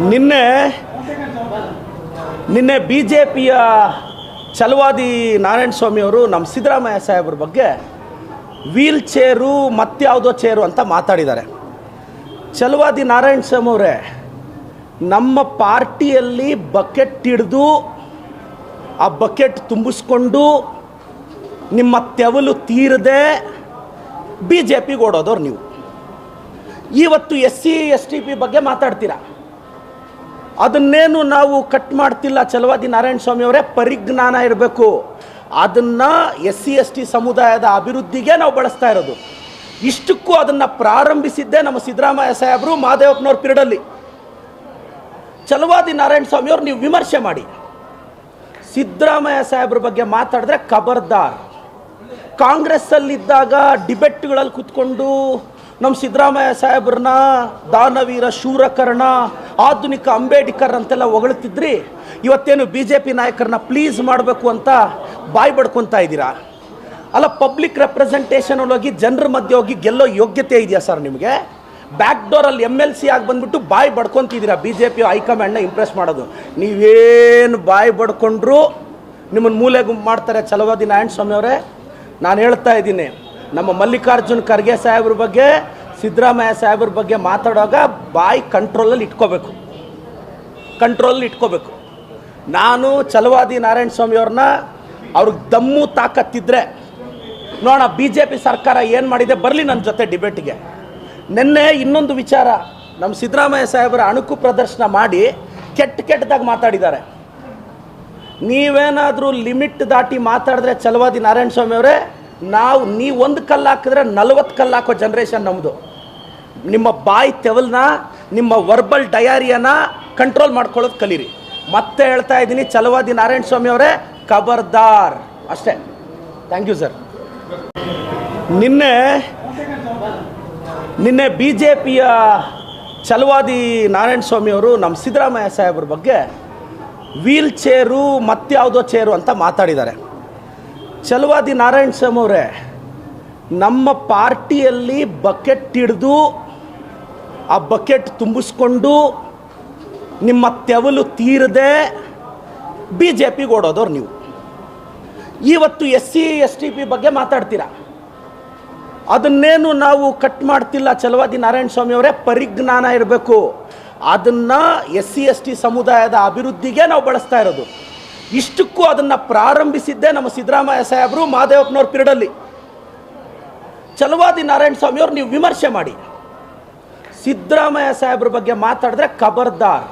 ನಿನ್ನೆ ನಿನ್ನೆ B J ಪಿಯ ಛಲವಾದಿ ನಾರಾಯಣ ಸ್ವಾಮಿ ಅವರು ನಮ್ಮ ಸಿದ್ದರಾಮಯ್ಯ ಸಾಹೇಬ್ರ ಬಗ್ಗೆ ವೀಲ್ ಚೇರು ಮತ್ತಾವುದೋ ಚೇರು ಅಂತ ಮಾತಾಡಿದ್ದಾರೆ. ಛಲವಾದಿ ನಾರಾಯಣ ಸ್ವಾಮಿ ಅವರೇ, ನಮ್ಮ ಪಾರ್ಟಿಯಲ್ಲಿ ಬಕೆಟ್ ಹಿಡಿದು, ಆ ಬಕೆಟ್ ತುಂಬಿಸ್ಕೊಂಡು ನಿಮ್ಮ ತೆವಲು ತೀರದೆ ಬಿ ಜೆ ಪಿಗೆ ಓಡೋದವ್ರು ನೀವು. ಇವತ್ತು S C S T P ಬಗ್ಗೆ ಮಾತಾಡ್ತೀರಾ? ಅದನ್ನೇನು ನಾವು ಕಟ್ ಮಾಡ್ತಿಲ್ಲ ಚಲವಾದಿ ನಾರಾಯಣ ಸ್ವಾಮಿ ಅವರೇ, ಪರಿಜ್ಞಾನ ಇರಬೇಕು. ಅದನ್ನು ಎಸ್ ಸಿ ಎಸ್ ಟಿ ಸಮುದಾಯದ ಅಭಿವೃದ್ಧಿಗೆ ನಾವು ಬಳಸ್ತಾ ಇರೋದು. ಇಷ್ಟಕ್ಕೂ ಅದನ್ನು ಪ್ರಾರಂಭಿಸಿದ್ದೇ ನಮ್ಮ ಸಿದ್ದರಾಮಯ್ಯ ಸಾಹೇಬರು ಮಹಾದೇವಪ್ಪನವ್ರ ಪಿರಡಲ್ಲಿ ಚಲವಾದಿ ನಾರಾಯಣ ಸ್ವಾಮಿ ಅವ್ರು ನೀವು ವಿಮರ್ಶೆ ಮಾಡಿ. ಸಿದ್ದರಾಮಯ್ಯ ಸಾಹೇಬ್ರ ಬಗ್ಗೆ ಮಾತಾಡಿದ್ರೆ ಖಬರ್ದಾರ್. ಕಾಂಗ್ರೆಸ್ಸಲ್ಲಿದ್ದಾಗ ಡಿಬೆಟ್ಗಳಲ್ಲಿ ಕೂತ್ಕೊಂಡು ನಮ್ಮ ಸಿದ್ದರಾಮಯ್ಯ ಸಾಹೇಬ್ರನ್ನ ದಾನವೀರ ಶೂರಕರ್ಣ ಆಧುನಿಕ ಅಂಬೇಡ್ಕರ್ ಅಂತೆಲ್ಲ ಹೊಗಳ್ತಿದ್ರಿ, ಇವತ್ತೇನು ಬಿ ಜೆ ಪಿ ನಾಯಕರನ್ನ ಪ್ಲೀಸ್ ಮಾಡಬೇಕು ಅಂತ ಬಾಯಿ ಬಡ್ಕೊತಾ ಇದ್ದೀರಾ? ಅಲ್ಲ ಪಬ್ಲಿಕ್ ರೆಪ್ರೆಸೆಂಟೇಷನ್ ಹೋಗಿ ಜನರ ಮಧ್ಯೆ ಹೋಗಿ ಗೆಲ್ಲೋ ಯೋಗ್ಯತೆ ಇದೆಯಾ ಸರ್ ನಿಮಗೆ? ಬ್ಯಾಕ್ ಡೋರಲ್ಲಿ ಎಂ ಎಲ್ ಸಿ ಆಗಿ ಬಂದ್ಬಿಟ್ಟು ಬಾಯಿ ಬಡ್ಕೊತಿದ್ದೀರಾ ಬಿ ಜೆ ಪಿ ಹೈಕಮಾಂಡ್ನ ಇಂಪ್ರೆಸ್ ಮಾಡೋದು? ನೀವೇನು ಬಾಯಿ ಬಡ್ಕೊಂಡ್ರು ನಿಮ್ಮನ್ನು ಮೂಲೆ ಗುಂಪು ಮಾಡ್ತಾರೆ ಛಲವಾದಿ ನಾರಾಯಣ ಸ್ವಾಮಿ ಅವರೇ? ನಾನು ಹೇಳ್ತಾ ಇದ್ದೀನಿ, ನಮ್ಮ ಮಲ್ಲಿಕಾರ್ಜುನ್ ಖರ್ಗೆ ಸಾಹೇಬ್ರ ಬಗ್ಗೆ ಸಿದ್ದರಾಮಯ್ಯ ಸಾಹೇಬ್ರ ಬಗ್ಗೆ ಮಾತಾಡುವಾಗ ಬಾಯಿ ಕಂಟ್ರೋಲಲ್ಲಿ ಇಟ್ಕೋಬೇಕು. ಕಂಟ್ರೋಲಲ್ಲಿ ಇಟ್ಕೋಬೇಕು. ನಾನು ಚಲವಾದಿ ನಾರಾಯಣ ಸ್ವಾಮಿ ಅವ್ರನ್ನ ಅವ್ರಿಗೆ ದಮ್ಮು ತಾಕತ್ತಿದ್ರೆ, ನೋಡೋಣ ಬಿ ಜೆ ಪಿ ಸರ್ಕಾರ ಏನು ಮಾಡಿದೆ ಬರಲಿ ನನ್ನ ಜೊತೆ ಡಿಬೇಟಿಗೆ ನಿನ್ನೆ ಇನ್ನೊಂದು ವಿಚಾರ ನಮ್ಮ ಸಿದ್ದರಾಮಯ್ಯ ಸಾಹೇಬರ ಅಣುಕು ಪ್ರದರ್ಶನ ಮಾಡಿ ಕೆಟ್ಟ ಕೆಟ್ಟದಾಗಿ ಮಾತಾಡಿದ್ದಾರೆ. ನೀವೇನಾದರೂ ಲಿಮಿಟ್ ದಾಟಿ ಮಾತಾಡಿದ್ರೆ ಚಲವಾದಿ ನಾರಾಯಣ ಸ್ವಾಮಿ ಅವರೇ, ನಾವು ನೀವು ಒಂದು ಕಲ್ಲು ಹಾಕಿದ್ರೆ ನಲ್ವತ್ತು ಕಲ್ಲು ಹಾಕೋ ಜನ್ರೇಷನ್ ನಮ್ಮದು ನಿಮ್ಮ ಬಾಯಿ ತೆವಲ್ನ, ನಿಮ್ಮ ವರ್ಬಲ್ ಡಯಾರಿಯನ್ನು ಕಂಟ್ರೋಲ್ ಮಾಡ್ಕೊಳ್ಳೋದು ಕಲೀರಿ. ಮತ್ತೆ ಹೇಳ್ತಾ ಇದ್ದೀನಿ ಚಲವಾದಿ ನಾರಾಯಣ ಸ್ವಾಮಿ ಅವರೇ, ಖಬರ್ದಾರ್. ಅಷ್ಟೇ. ಥ್ಯಾಂಕ್ ಯು ಸರ್ ನಿನ್ನೆ ನಿನ್ನೆ ಬಿ ಜೆ ಪಿಯ ಛಲವಾದಿ ನಾರಾಯಣ ಸ್ವಾಮಿ ಅವರು ನಮ್ಮ ಸಿದ್ದರಾಮಯ್ಯ ಸಾಹೇಬ್ರ ಬಗ್ಗೆ ವೀಲ್ ಚೇರು ಮತ್ತಾವುದೋ ಚೇರು ಅಂತ ಮಾತಾಡಿದ್ದಾರೆ. ಛಲವಾದಿ ನಾರಾಯಣ ಸ್ವಾಮಿ ಅವರೇ, ನಮ್ಮ ಪಾರ್ಟಿಯಲ್ಲಿ ಬಕೆಟ್ ಹಿಡಿದು ಆ ಬಕೆಟ್ ತುಂಬಿಸ್ಕೊಂಡು ನಿಮ್ಮ ತೆವಲು ತೀರದೆ ಬಿ ಜೆ ಪಿಗೆ ಓಡೋದವ್ರು ನೀವು. ಇವತ್ತು S C S T P ಬಗ್ಗೆ ಮಾತಾಡ್ತೀರಾ? ಅದನ್ನೇನು ನಾವು ಕಟ್ ಮಾಡ್ತಿಲ್ಲ ಚಲವಾದಿ ನಾರಾಯಣ ಸ್ವಾಮಿ ಅವರೇ? ಪರಿಜ್ಞಾನ ಇರಬೇಕು. ಅದನ್ನು ಎಸ್ ಸಿ ಎಸ್ ಟಿ ಸಮುದಾಯದ ಅಭಿವೃದ್ಧಿಗೆ ನಾವು ಬಳಸ್ತಾ ಇರೋದು. ಇಷ್ಟಕ್ಕೂ ಅದನ್ನು ಪ್ರಾರಂಭಿಸಿದ್ದೇ ನಮ್ಮ ಸಿದ್ದರಾಮಯ್ಯ ಸಾಹೇಬರು ಮಾದೇವಪ್ಪನವ್ರ ಪಿರಡಲ್ಲಿ ಚಲವಾದಿ ನಾರಾಯಣ ಸ್ವಾಮಿಯವ್ರು ನೀವು ವಿಮರ್ಶೆ ಮಾಡಿ. ಸಿದ್ದರಾಮಯ್ಯ ಸಾಹೇಬ್ರ ಬಗ್ಗೆ ಮಾತಾಡಿದ್ರೆ ಖಬರ್ದಾರ್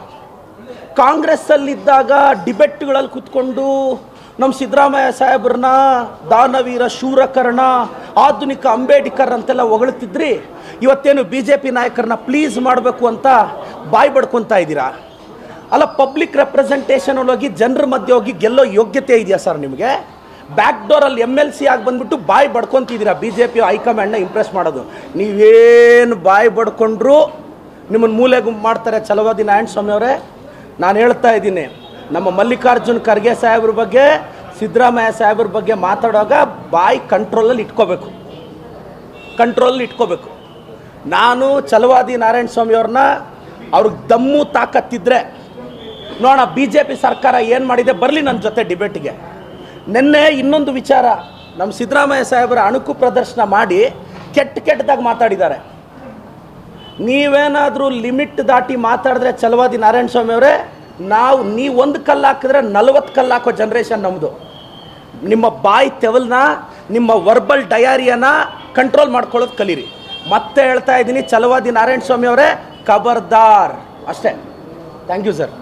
ಕಾಂಗ್ರೆಸ್ಸಲ್ಲಿದ್ದಾಗ ಡಿಬೆಟ್ಗಳಲ್ಲಿ ಕೂತ್ಕೊಂಡು ನಮ್ಮ ಸಿದ್ದರಾಮಯ್ಯ ಸಾಹೇಬ್ರನ್ನ ದಾನವೀರ ಶೂರಕರ್ಣ, ಆಧುನಿಕ ಅಂಬೇಡ್ಕರ್ ಅಂತೆಲ್ಲ ಹೊಗಳ್ತಿದ್ರಿ. ಇವತ್ತೇನು ಬಿ ಜೆ ಪಿ ನಾಯಕರನ್ನ ಪ್ಲೀಸ್ ಮಾಡಬೇಕು ಅಂತ ಬಾಯಿ ಬಡ್ಕೊತಾ ಇದ್ದೀರಾ? ಅಲ್ಲ ಪಬ್ಲಿಕ್ ರೆಪ್ರೆಸೆಂಟೇಷನ್ ಹೋಗಿ ಜನರ ಮಧ್ಯೆ ಹೋಗಿ ಗೆಲ್ಲೋ ಯೋಗ್ಯತೆ ಇದೆಯಾ ಸರ್ ನಿಮಗೆ? ಬ್ಯಾಕ್ ಡೋರಲ್ಲಿ ಎಂ ಎಲ್ ಸಿ ಆಗಿ ಬಂದ್ಬಿಟ್ಟು ಬಾಯಿ ಬಡ್ಕೊತಿದ್ದೀರಾ? ಬಿ ಜೆ ಪಿ ಹೈಕಮಾಂಡ್ನ ಇಂಪ್ರೆಸ್ ಮಾಡೋದು. ನೀವೇನು ಬಾಯಿ ಬಡ್ಕೊಂಡ್ರು ನಿಮ್ಮನ್ನು ಮೂಲೆ ಗುಂಪು ಮಾಡ್ತಾರೆ ಚಲವಾದಿ ನಾರಾಯಣ ಸ್ವಾಮಿ ಅವರೇ. ನಾನು ಹೇಳ್ತಾ ಇದ್ದೀನಿ, ನಮ್ಮ ಮಲ್ಲಿಕಾರ್ಜುನ್ ಖರ್ಗೆ ಸಾಹೇಬ್ರ ಬಗ್ಗೆ, ಸಿದ್ದರಾಮಯ್ಯ ಸಾಹೇಬ್ರ ಬಗ್ಗೆ ಮಾತಾಡುವಾಗ ಬಾಯಿ ಕಂಟ್ರೋಲಲ್ಲಿ ಇಟ್ಕೋಬೇಕು. ಕಂಟ್ರೋಲಲ್ಲಿ ಇಟ್ಕೋಬೇಕು. ನಾನು ಚಲವಾದಿ ನಾರಾಯಣ ಸ್ವಾಮಿ ಅವ್ರನ್ನ ಅವ್ರಿಗೆ ದಮ್ಮು ತಾಕತ್ತಿದ್ರೆ, ನೋಡೋಣ ಬಿ ಜೆ ಪಿ ಸರ್ಕಾರ ಏನು ಮಾಡಿದೆ? ಬರಲಿ ನನ್ನ ಜೊತೆ ಡಿಬೇಟಿಗೆ ನಿನ್ನೆ ಇನ್ನೊಂದು ವಿಚಾರ ನಮ್ಮ ಸಿದ್ದರಾಮಯ್ಯ ಸಾಹೇಬರ ಅಣುಕು ಪ್ರದರ್ಶನ ಮಾಡಿ ಕೆಟ್ಟ ಕೆಟ್ಟದಾಗಿ ಮಾತಾಡಿದ್ದಾರೆ. ನೀವೇನಾದರೂ ಲಿಮಿಟ್ ದಾಟಿ ಮಾತಾಡಿದ್ರೆ ಚಲವಾದಿ ನಾರಾಯಣ ಸ್ವಾಮಿ ಅವರೇ, ನಾವು ನೀವು ಒಂದು ಕಲ್ಲು ಹಾಕಿದ್ರೆ ನಲ್ವತ್ತು ಕಲ್ಲು ಹಾಕೋ ಜನ್ರೇಷನ್ ನಮ್ಮದು ನಿಮ್ಮ ಬಾಯಿ ತೆವಲ್ನ, ನಿಮ್ಮ ವರ್ಬಲ್ ಡಯಾರಿಯನ್ನು ಕಂಟ್ರೋಲ್ ಮಾಡ್ಕೊಳ್ಳೋದು ಕಲೀರಿ. ಮತ್ತೆ ಹೇಳ್ತಾ ಇದ್ದೀನಿ ಚಲವಾದಿ ನಾರಾಯಣ ಸ್ವಾಮಿ ಅವರೇ, ಖಬರ್ದಾರ್. ಅಷ್ಟೇ. Thank you sir